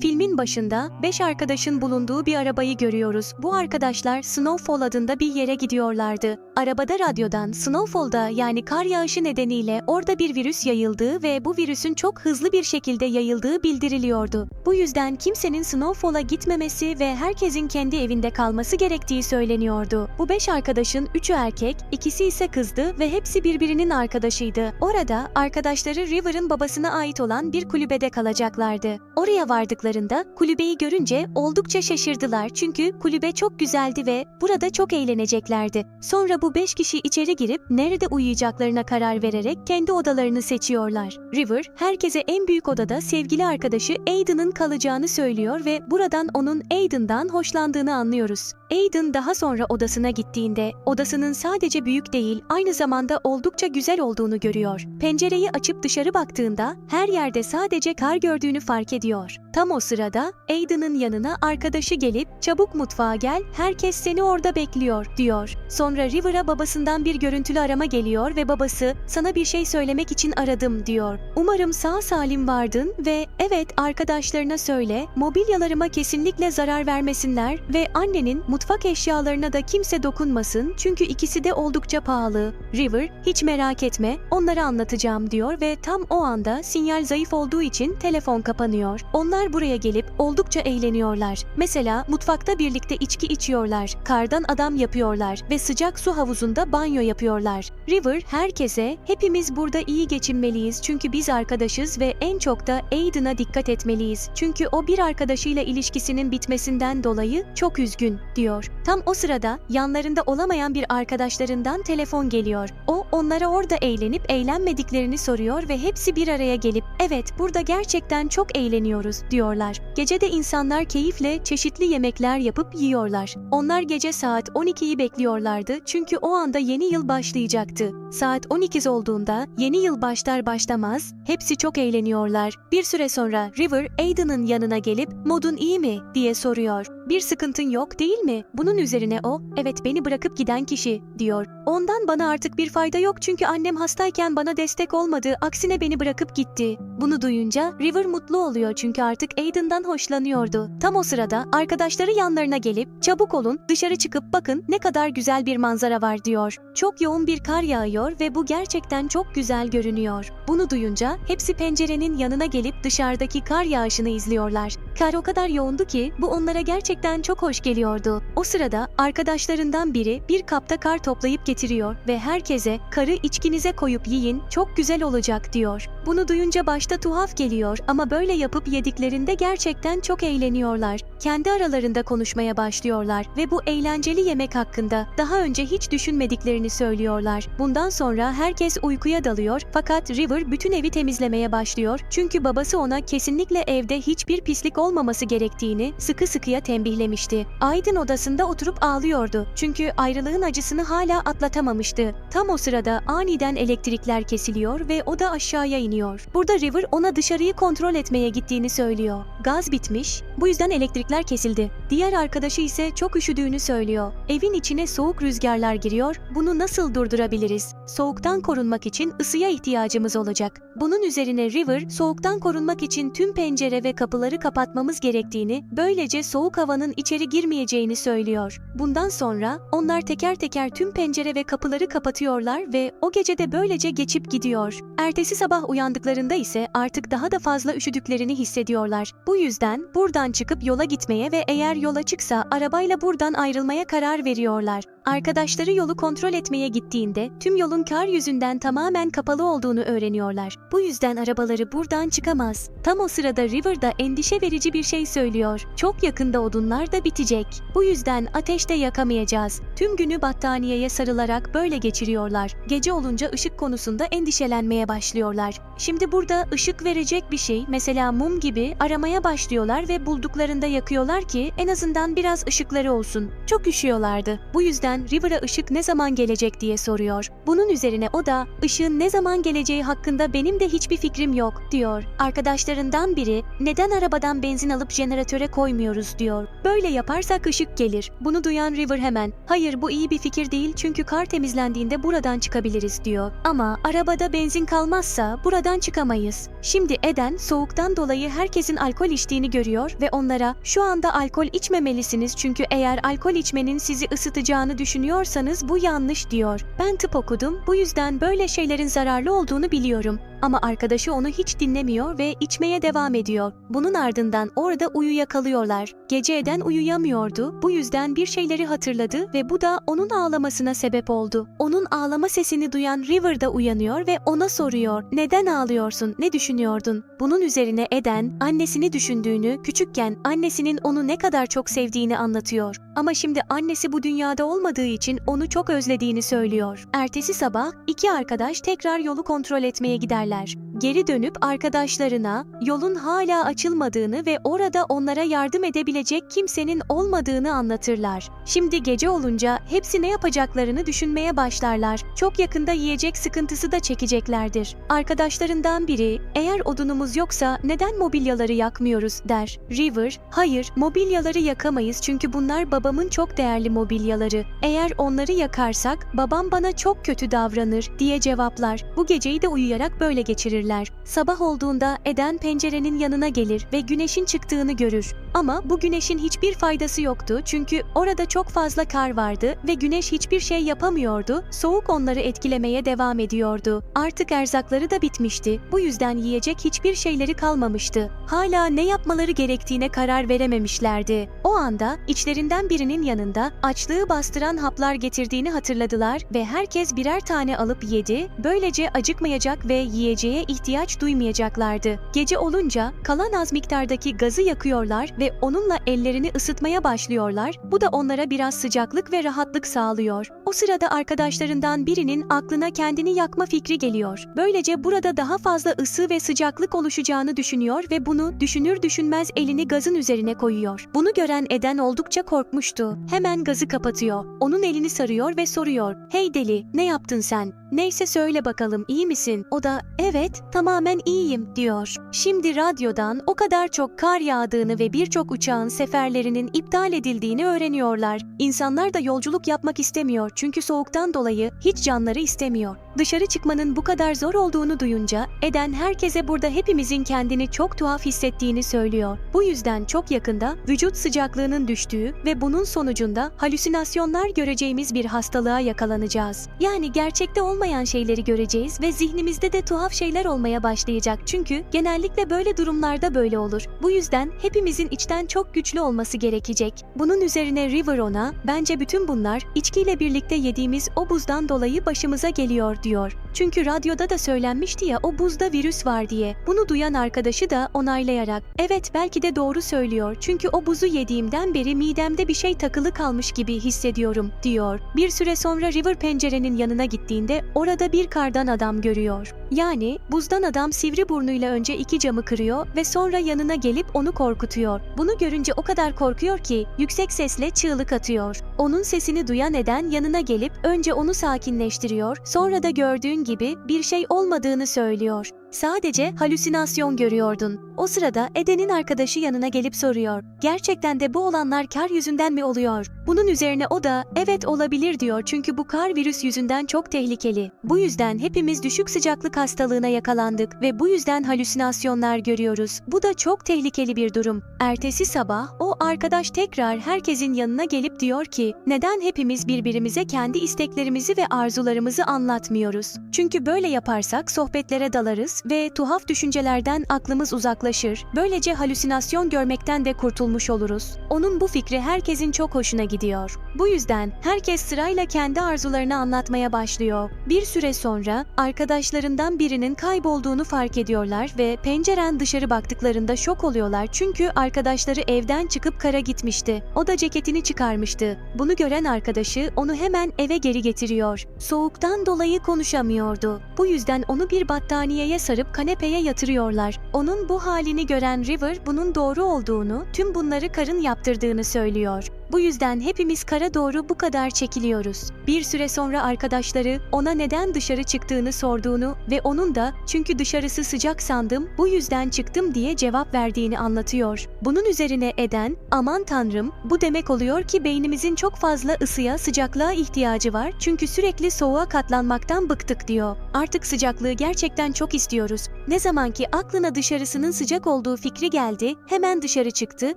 Filmin başında 5 arkadaşın bulunduğu bir arabayı görüyoruz. Bu arkadaşlar Snowfall adında bir yere gidiyorlardı. Arabada radyodan Snowfall'da yani kar yağışı nedeniyle orada bir virüs yayıldığı ve bu virüsün çok hızlı bir şekilde yayıldığı bildiriliyordu. Bu yüzden kimsenin Snowfall'a gitmemesi ve herkesin kendi evinde kalması gerektiği söyleniyordu. Bu 5 arkadaşın 3'ü erkek, ikisi ise kızdı ve hepsi birbirinin arkadaşıydı. Orada arkadaşları River'ın babasına ait olan bir kulübede kalacaklardı. Oraya vardıklarında kulübeyi görünce oldukça şaşırdılar çünkü kulübe çok güzeldi ve burada çok eğleneceklerdi. Sonra bu beş kişi içeri girip nerede uyuyacaklarına karar vererek kendi odalarını seçiyorlar. River, herkese en büyük odada sevgili arkadaşı Aiden'ın kalacağını söylüyor ve buradan onun Aiden'dan hoşlandığını anlıyoruz. Aiden daha sonra odasına gittiğinde odasının sadece büyük değil aynı zamanda oldukça güzel olduğunu görüyor. Pencereyi açıp dışarı baktığında her yerde sadece kar gördüğünü fark ediyor. Tam o sırada Aiden'ın yanına arkadaşı gelip çabuk mutfağa gel herkes seni orada bekliyor diyor. Sonra River'a babasından bir görüntülü arama geliyor ve babası sana bir şey söylemek için aradım diyor. Umarım sağ salim vardın ve evet arkadaşlarına söyle mobilyalarıma kesinlikle zarar vermesinler ve annenin mutfak eşyalarına da kimse dokunmasın çünkü ikisi de oldukça pahalı. River hiç merak etme onlara anlatacağım diyor ve tam o anda sinyal zayıf olduğu için telefon kapanıyor. Onlar buraya gelip oldukça eğleniyorlar. Mesela mutfakta birlikte içki içiyorlar, kardan adam yapıyorlar ve sıcak su havuzunda banyo yapıyorlar. River herkese hepimiz burada iyi geçinmeliyiz çünkü biz arkadaşız ve en çok da Aiden'a dikkat etmeliyiz. Çünkü o bir arkadaşıyla ilişkisinin bitmesinden dolayı çok üzgün diyor. Tam o sırada yanlarında olamayan bir arkadaşlarından telefon geliyor. O onlara orada eğlenip eğlenmediklerini soruyor ve hepsi bir araya gelip evet burada gerçekten çok eğleniyoruz diyorlar. Gece de insanlar keyifle çeşitli yemekler yapıp yiyorlar. Onlar gece saat 12'yi bekliyorlardı çünkü o anda yeni yıl başlayacaktı. Saat 12 olduğunda yeni yıl başlar başlamaz hepsi çok eğleniyorlar. Bir süre sonra River Aiden'ın yanına gelip modun iyi mi diye soruyor. Bir sıkıntın yok değil mi? Bunun üzerine o, evet beni bırakıp giden kişi diyor. Ondan bana artık bir fayda yok çünkü annem hastayken bana destek olmadı, aksine beni bırakıp gitti. Bunu duyunca River mutlu oluyor çünkü artık Aiden'dan hoşlanıyordu. Tam o sırada arkadaşları yanlarına gelip çabuk olun dışarı çıkıp bakın ne kadar güzel bir manzara var diyor. Çok yoğun bir kar yağıyor ve bu gerçekten çok güzel görünüyor. Bunu duyunca hepsi pencerenin yanına gelip dışarıdaki kar yağışını izliyorlar. Kar o kadar yoğundu ki bu onlara gerçekten çok hoş geliyordu. O sırada arkadaşlarından biri bir kapta kar toplayıp getiriyor ve herkese karı içkinize koyup yiyin çok güzel olacak diyor. Bunu duyunca başta tuhaf geliyor ama böyle yapıp yediklerinde gerçekten çok eğleniyorlar. Kendi aralarında konuşmaya başlıyorlar ve bu eğlenceli yemek hakkında daha önce hiç düşünmediklerini söylüyorlar. Bundan sonra herkes uykuya dalıyor fakat River bütün evi temizlemeye başlıyor çünkü babası ona kesinlikle evde hiçbir pislik olmaması gerektiğini sıkı sıkıya tembihlemişti. Aydın odasında oturup ağlıyordu çünkü ayrılığın acısını hala atlatamamıştı. Tam o sırada aniden elektrikler kesiliyor ve o da aşağıya iniyor. Burada River ona dışarıyı kontrol etmeye gittiğini söylüyor. Gaz bitmiş, bu yüzden elektrikler kesildi. Diğer arkadaşı ise çok üşüdüğünü söylüyor. Evin içine soğuk rüzgarlar giriyor, bunu nasıl durdurabiliriz? Soğuktan korunmak için ısıya ihtiyacımız olacak. Bunun üzerine River, soğuktan korunmak için tüm pencere ve kapıları kapatmamız gerektiğini, böylece soğuk havanın içeri girmeyeceğini söylüyor. Bundan sonra onlar teker teker tüm pencere ve kapıları kapatıyorlar ve o gece de böylece geçip gidiyor. Ertesi sabah uyandıklarında ise artık daha da fazla üşüdüklerini hissediyorlar. Bu yüzden buradan çıkıp yola gitmeye ve eğer yola çıksa arabayla buradan ayrılmaya karar veriyorlar. Arkadaşları yolu kontrol etmeye gittiğinde tüm yolun kar yüzünden tamamen kapalı olduğunu öğreniyorlar. Bu yüzden arabaları buradan çıkamaz. Tam o sırada River da endişe verici bir şey söylüyor. Çok yakında odunlar da bitecek. Bu yüzden ateş de yakamayacağız. Tüm günü battaniyeye sarılarak böyle geçiriyorlar. Gece olunca ışık konusunda endişelenmeye başlıyorlar. Şimdi burada ışık verecek bir şey mesela mum gibi aramaya başlıyorlar ve bulduklarında yakıyorlar ki en azından biraz ışıkları olsun. Çok üşüyorlardı. Bu yüzden River'a ışık ne zaman gelecek diye soruyor. Bunun üzerine o da ışığın ne zaman geleceği hakkında benim de hiçbir fikrim yok diyor. Arkadaşlarından biri neden arabadan benzin alıp jeneratöre koymuyoruz diyor. Böyle yaparsak ışık gelir. Bunu duyan River hemen hayır bu iyi bir fikir değil çünkü kar temizlendiğinde buradan çıkabiliriz diyor. Ama arabada benzin kalmazsa buradan çıkamayız. Şimdi Eden soğuktan dolayı herkesin alkol içtiğini görüyor ve onlara şu anda alkol içmemelisiniz çünkü eğer alkol içmenin sizi ısıtacağını düşünüyorsanız bu yanlış diyor. Ben tıp okudum bu yüzden böyle şeylerin zararlı olduğunu biliyorum. Ama arkadaşı onu hiç dinlemiyor ve içmeye devam ediyor. Bunun ardından orada uyuyakalıyorlar. Gece Eden uyuyamıyordu. Bu yüzden bir şeyleri hatırladı ve bu da onun ağlamasına sebep oldu. Onun ağlama sesini duyan River da uyanıyor ve ona soruyor. Neden ağlıyorsun? Ne düşünüyordun? Bunun üzerine Eden annesini düşündüğünü, küçükken annesinin onu ne kadar çok sevdiğini anlatıyor. Ama şimdi annesi bu dünyada olmadığı için onu çok özlediğini söylüyor. Ertesi sabah iki arkadaş tekrar yolu kontrol etmeye giderler. l'âge. Geri dönüp arkadaşlarına yolun hala açılmadığını ve orada onlara yardım edebilecek kimsenin olmadığını anlatırlar. Şimdi gece olunca hepsi ne yapacaklarını düşünmeye başlarlar. Çok yakında yiyecek sıkıntısı da çekeceklerdir. Arkadaşlarından biri, eğer odunumuz yoksa neden mobilyaları yakmıyoruz der. River, hayır mobilyaları yakamayız çünkü bunlar babamın çok değerli mobilyaları. Eğer onları yakarsak babam bana çok kötü davranır diye cevaplar. Bu geceyi de uyuyarak böyle geçirirler. Sabah olduğunda Eden pencerenin yanına gelir ve güneşin çıktığını görür. Ama bu güneşin hiçbir faydası yoktu çünkü orada çok fazla kar vardı ve güneş hiçbir şey yapamıyordu. Soğuk onları etkilemeye devam ediyordu. Artık erzakları da bitmişti. Bu yüzden yiyecek hiçbir şeyleri kalmamıştı. Hala ne yapmaları gerektiğine karar verememişlerdi. O anda içlerinden birinin yanında açlığı bastıran haplar getirdiğini hatırladılar ve herkes birer tane alıp yedi. Böylece acıkmayacak ve yiyeceğe ihtiyaç duymayacaklardı. Gece olunca kalan az miktardaki gazı yakıyorlar ve onunla ellerini ısıtmaya başlıyorlar. Bu da onlara biraz sıcaklık ve rahatlık sağlıyor. O sırada arkadaşlarından birinin aklına kendini yakma fikri geliyor. Böylece burada daha fazla ısı ve sıcaklık oluşacağını düşünüyor ve bunu düşünür düşünmez elini gazın üzerine koyuyor. Bunu gören Eden oldukça korkmuştu. Hemen gazı kapatıyor. Onun elini sarıyor ve soruyor. Hey deli, ne yaptın sen? Neyse söyle bakalım iyi misin? O da evet tamamen iyiyim diyor. Şimdi radyodan o kadar çok kar yağdığını ve birçok uçağın seferlerinin iptal edildiğini öğreniyorlar. İnsanlar da yolculuk yapmak istemiyor çünkü soğuktan dolayı hiç canları istemiyor. Dışarı çıkmanın bu kadar zor olduğunu duyunca Eden herkese burada hepimizin kendini çok tuhaf hissettiğini söylüyor. Bu yüzden çok yakında vücut sıcaklığının düştüğü ve bunun sonucunda halüsinasyonlar göreceğimiz bir hastalığa yakalanacağız. Yani gerçekte olmayan şeyleri göreceğiz ve zihnimizde de tuhaf şeyler olmaya başlayacak. Çünkü genellikle böyle durumlarda böyle olur. Bu yüzden hepimizin içten çok güçlü olması gerekecek. Bunun üzerine River ona, bence bütün bunlar içkiyle birlikte yediğimiz o buzdan dolayı başımıza geliyor diyor. Çünkü radyoda da söylenmişti ya o buzda virüs var diye. Bunu duyan arkadaşı da onaylayarak evet belki de doğru söylüyor. Çünkü o buzu yediğimden beri midemde bir şey takılı kalmış gibi hissediyorum diyor. Bir süre sonra River pencerenin yanına gittiğinde orada bir kardan adam görüyor. Yani buzdan adam sivri burnuyla önce iki camı kırıyor ve sonra yanına gelip onu korkutuyor. Bunu görünce o kadar korkuyor ki yüksek sesle çığlık atıyor. Onun sesini duyan Eden yanına gelip önce onu sakinleştiriyor, sonra da gördüğün gibi bir şey olmadığını söylüyor. Sadece halüsinasyon görüyordun. O sırada Eden'in arkadaşı yanına gelip soruyor. Gerçekten de bu olanlar kar yüzünden mi oluyor? Bunun üzerine o da evet olabilir diyor çünkü bu kar virüs yüzünden çok tehlikeli. Bu yüzden hepimiz düşük sıcaklık hastalığına yakalandık ve bu yüzden halüsinasyonlar görüyoruz. Bu da çok tehlikeli bir durum. Ertesi sabah o arkadaş tekrar herkesin yanına gelip diyor ki neden hepimiz birbirimize kendi isteklerimizi ve arzularımızı anlatmıyoruz? Çünkü böyle yaparsak sohbetlere dalarız ve tuhaf düşüncelerden aklımız uzaklaşır. Böylece halüsinasyon görmekten de kurtulmuş oluruz. Onun bu fikri herkesin çok hoşuna gidiyor. Bu yüzden herkes sırayla kendi arzularını anlatmaya başlıyor. Bir süre sonra arkadaşlarından birinin kaybolduğunu fark ediyorlar ve penceren dışarı baktıklarında şok oluyorlar çünkü arkadaşları evden çıkıp kara gitmişti. O da ceketini çıkarmıştı. Bunu gören arkadaşı onu hemen eve geri getiriyor. Soğuktan dolayı konuşamıyordu. Bu yüzden onu bir battaniyeye sarıp kanepeye yatırıyorlar. Onun bu halini gören River bunun doğru olduğunu, tüm bunları karın yaptırdığını söylüyor. Bu yüzden hepimiz kara doğru bu kadar çekiliyoruz. Bir süre sonra arkadaşları ona neden dışarı çıktığını sorduğunu ve onun da çünkü dışarısı sıcak sandım bu yüzden çıktım diye cevap verdiğini anlatıyor. Bunun üzerine Eden, aman tanrım bu demek oluyor ki beynimizin çok fazla ısıya sıcaklığa ihtiyacı var çünkü sürekli soğuğa katlanmaktan bıktık diyor. Artık sıcaklığı gerçekten çok istiyoruz. Ne zaman ki aklına dışarısının sıcak olduğu fikri geldi hemen dışarı çıktı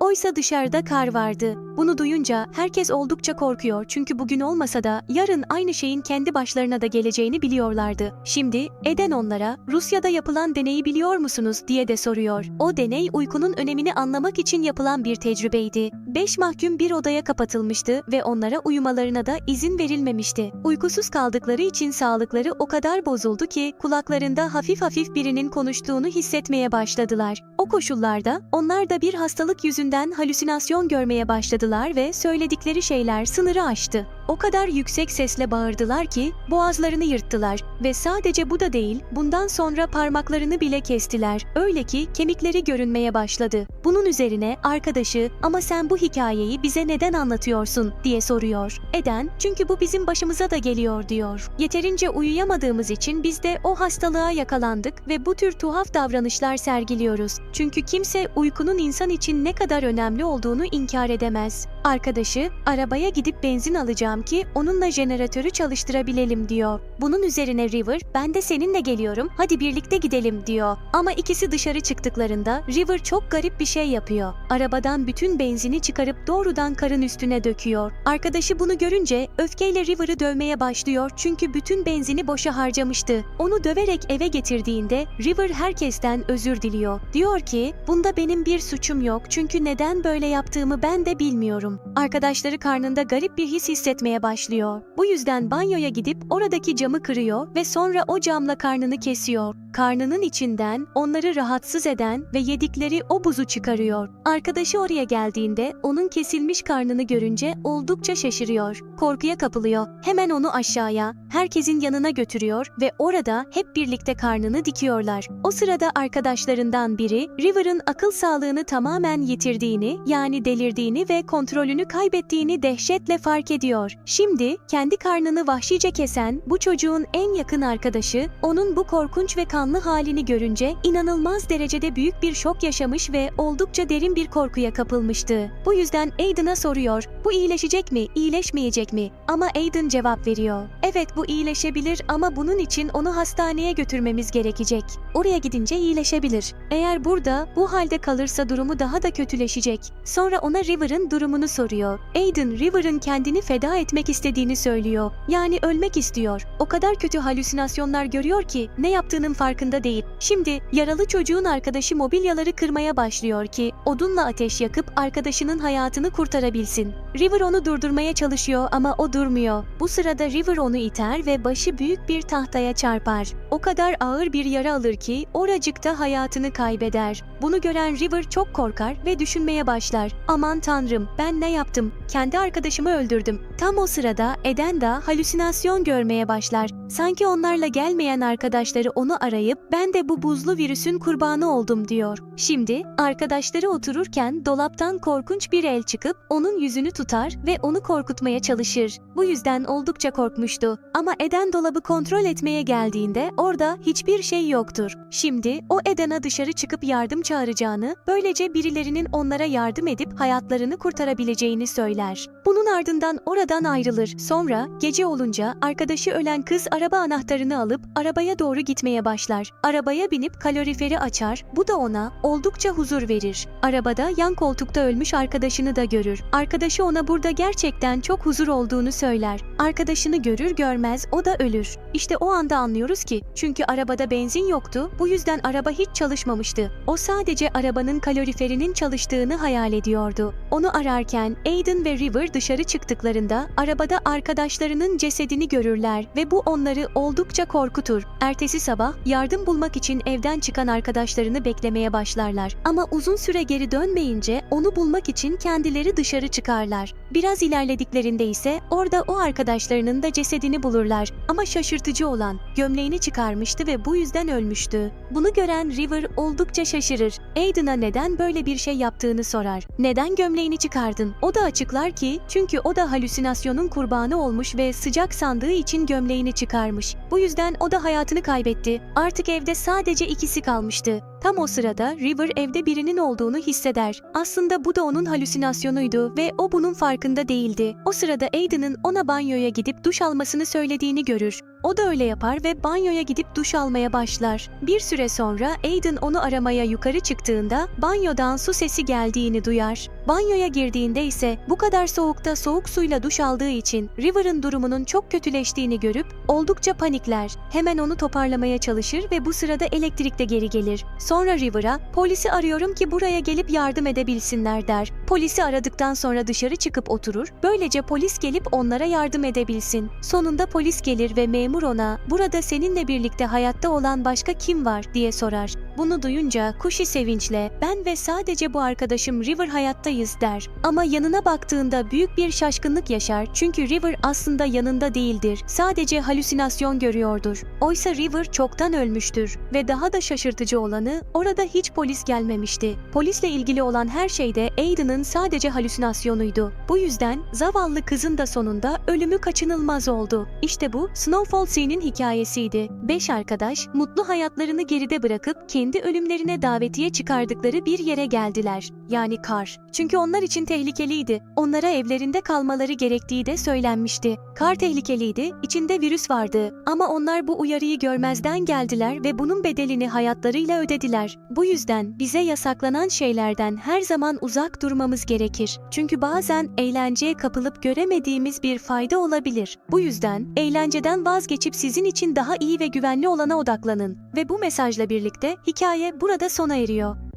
oysa dışarıda kar vardı. Bunu duyunca herkes oldukça korkuyor çünkü bugün olmasa da yarın aynı şeyin kendi başlarına da geleceğini biliyorlardı. Şimdi Eden onlara Rusya'da yapılan deneyi biliyor musunuz diye de soruyor. O deney uykunun önemini anlamak için yapılan bir tecrübeydi. Beş mahkum bir odaya kapatılmıştı ve onlara uyumalarına da izin verilmemişti. Uykusuz kaldıkları için sağlıkları o kadar bozuldu ki kulaklarında hafif hafif birinin konuştuğunu hissetmeye başladılar. O koşullarda onlar da bir hastalık yüzünden halüsinasyon görmeye başladılar ve söyledikleri şeyler sınırı aştı. O kadar yüksek sesle bağırdılar ki boğazlarını yırttılar ve sadece bu da değil, bundan sonra parmaklarını bile kestiler. Öyle ki kemikleri görünmeye başladı. Bunun üzerine arkadaşı "Ama sen bu hikayeyi bize neden anlatıyorsun?" diye soruyor. Eden "Çünkü bu bizim başımıza da geliyor." diyor. Yeterince uyuyamadığımız için biz de o hastalığa yakalandık ve bu tür tuhaf davranışlar sergiliyoruz. Çünkü kimse uykunun insan için ne kadar önemli olduğunu inkar edemez. Arkadaşı arabaya gidip benzin alacağım ki onunla jeneratörü çalıştırabilelim diyor. Bunun üzerine River ben de seninle geliyorum hadi birlikte gidelim diyor. Ama ikisi dışarı çıktıklarında River çok garip bir şey yapıyor. Arabadan bütün benzini çıkarıp doğrudan karın üstüne döküyor. Arkadaşı bunu görünce öfkeyle River'ı dövmeye başlıyor çünkü bütün benzini boşa harcamıştı. Onu döverek eve getirdiğinde River herkesten özür diliyor. Diyor ki bunda benim bir suçum yok çünkü neden böyle yaptığımı ben de bilmiyorum. Arkadaşları karnında garip bir his hissetmeye başlıyor. Bu yüzden banyoya gidip oradaki camı kırıyor ve sonra o camla karnını kesiyor. Karnının içinden onları rahatsız eden ve yedikleri o buzu çıkarıyor. Arkadaşı oraya geldiğinde onun kesilmiş karnını görünce oldukça şaşırıyor. Korkuya kapılıyor. Hemen onu aşağıya, herkesin yanına götürüyor ve orada hep birlikte karnını dikiyorlar. O sırada arkadaşlarından biri River'ın akıl sağlığını tamamen yitirdiğini, yani delirdiğini ve kontrolünü kaybettiğini dehşetle fark ediyor. Şimdi kendi karnını vahşice kesen bu çocuğun en yakın arkadaşı onun bu korkunç ve kanlı halini görünce inanılmaz derecede büyük bir şok yaşamış ve oldukça derin bir korkuya kapılmıştı. Bu yüzden Aiden'a soruyor. Bu iyileşecek mi, iyileşmeyecek mi? Ama Aiden cevap veriyor. Evet bu iyileşebilir ama bunun için onu hastaneye götürmemiz gerekecek. Oraya gidince iyileşebilir. Eğer burada bu halde kalırsa durumu daha da kötüleşecek. Sonra ona River'ın durumunu soruyor. Aiden River'ın kendini feda etmek istediğini söylüyor. Yani ölmek istiyor. O kadar kötü halüsinasyonlar görüyor ki ne yaptığının farkında değil. Şimdi yaralı çocuğun arkadaşı mobilyaları kırmaya başlıyor ki odunla ateş yakıp arkadaşının hayatını kurtarabilsin. River onu durdurmaya çalışıyor ama o durmuyor. Bu sırada River onu iter ve başı büyük bir tahtaya çarpar. O kadar ağır bir yara alır ki oracıkta hayatını kaybeder. Bunu gören River çok korkar ve düşünmeye başlar. Aman tanrım ben ne yaptım? Kendi arkadaşımı öldürdüm. Tam o sırada Eden da halüsinasyon görmeye başlar. Sanki onlarla gelmeyen arkadaşları onu arayıp ben de bu buzlu virüsün kurbanı oldum diyor. Şimdi arkadaşları otururken dolaptan korkunç bir el çıkıp onun yüzünü tutar ve onu korkutmaya çalışır. Bu yüzden oldukça korkmuştu. Ama Eden dolabı kontrol etmeye geldiğinde orada hiçbir şey yoktur. Şimdi o Eden'a dışarı çıkıp yardım çağıracağını, böylece birilerinin onlara yardım edip hayatlarını kurtarabileceğini söyler. Bunun ardından oradan ayrılır. Sonra gece olunca arkadaşı ölen kız araba anahtarını alıp arabaya doğru gitmeye başlar. Arabaya binip kaloriferi açar. Bu da ona oldukça huzur verir. Arabada yan koltukta ölmüş arkadaşını da görür. Arkadaşı ona burada gerçekten çok huzur olduğunu söyler. Arkadaşını görür görmez o da ölür. İşte o anda anlıyoruz ki çünkü arabada benzin yoktu. Bu yüzden araba hiç çalışmamıştı. O sadece arabanın kaloriferinin çalıştığını hayal ediyordu. Onu ararken Aiden ve River dışarı çıktıklarında arabada arkadaşlarının cesedini görürler ve bu onları oldukça korkutur. Ertesi sabah yardım bulmak için evden çıkan arkadaşlarını beklemeye başlarlar. Ama uzun süre geri dönmeyince onu bulmak için kendileri dışarı çıkarlar. Biraz ilerlediklerinde ise orada o arkadaşlarının da cesedini bulurlar. Ama şaşırtıcı olan gömleğini çıkarmıştı ve bu yüzden ölmüştü. Bunu gören River oldukça şaşırır. Aiden'a neden böyle bir şey yaptığını sorar. Neden gömleğini çıkardın? O da açıklar ki çünkü o da halüsinasyonun kurbanı olmuş ve sıcak sandığı için gömleğini çıkarmış. Bu yüzden o da hayatını kaybetti. Artık evde sadece ikisi kalmıştı. Tam o sırada River evde birinin olduğunu hisseder. Aslında bu da onun halüsinasyonuydu ve o bunun farkında değildi. O sırada Aiden'ın ona banyoya gidip duş almasını söylediğini görür. O da öyle yapar ve banyoya gidip duş almaya başlar. Bir süre sonra Aiden onu aramaya yukarı çıktığında banyodan su sesi geldiğini duyar. Banyoya girdiğinde ise bu kadar soğukta soğuk suyla duş aldığı için River'ın durumunun çok kötüleştiğini görüp oldukça panikler. Hemen onu toparlamaya çalışır ve bu sırada elektrik de geri gelir. Sonra River'a polisi arıyorum ki buraya gelip yardım edebilsinler der. Polisi aradıktan sonra dışarı çıkıp oturur. Böylece polis gelip onlara yardım edebilsin. Sonunda polis gelir ve memur ona burada seninle birlikte hayatta olan başka kim var diye sorar. Bunu duyunca Kuşi sevinçle ben ve sadece bu arkadaşım River hayattayız der. Ama yanına baktığında büyük bir şaşkınlık yaşar çünkü River aslında yanında değildir. Sadece halüsinasyon görüyordur. Oysa River çoktan ölmüştür ve daha da şaşırtıcı olanı orada hiç polis gelmemişti. Polisle ilgili olan her şeyde Aiden'ın sadece halüsinasyonuydu. Bu yüzden zavallı kızın da sonunda ölümü kaçınılmaz oldu. İşte bu Snowfall C'nin hikayesiydi. Beş arkadaş mutlu hayatlarını geride bırakıp kendi ölümlerine davetiye çıkardıkları bir yere geldiler. Yani kar. Çünkü onlar için tehlikeliydi. Onlara evlerinde kalmaları gerektiği de söylenmişti. Kar tehlikeliydi, içinde virüs vardı. Ama onlar bu uyarıyı görmezden geldiler ve bunun bedelini hayatlarıyla ödediler. Bu yüzden bize yasaklanan şeylerden her zaman uzak durmamız gerekir. Çünkü bazen eğlenceye kapılıp göremediğimiz bir fayda olabilir. Bu yüzden eğlenceden vazgeçip sizin için daha iyi ve güvenli olana odaklanın. Ve bu mesajla birlikte hikaye burada sona eriyor.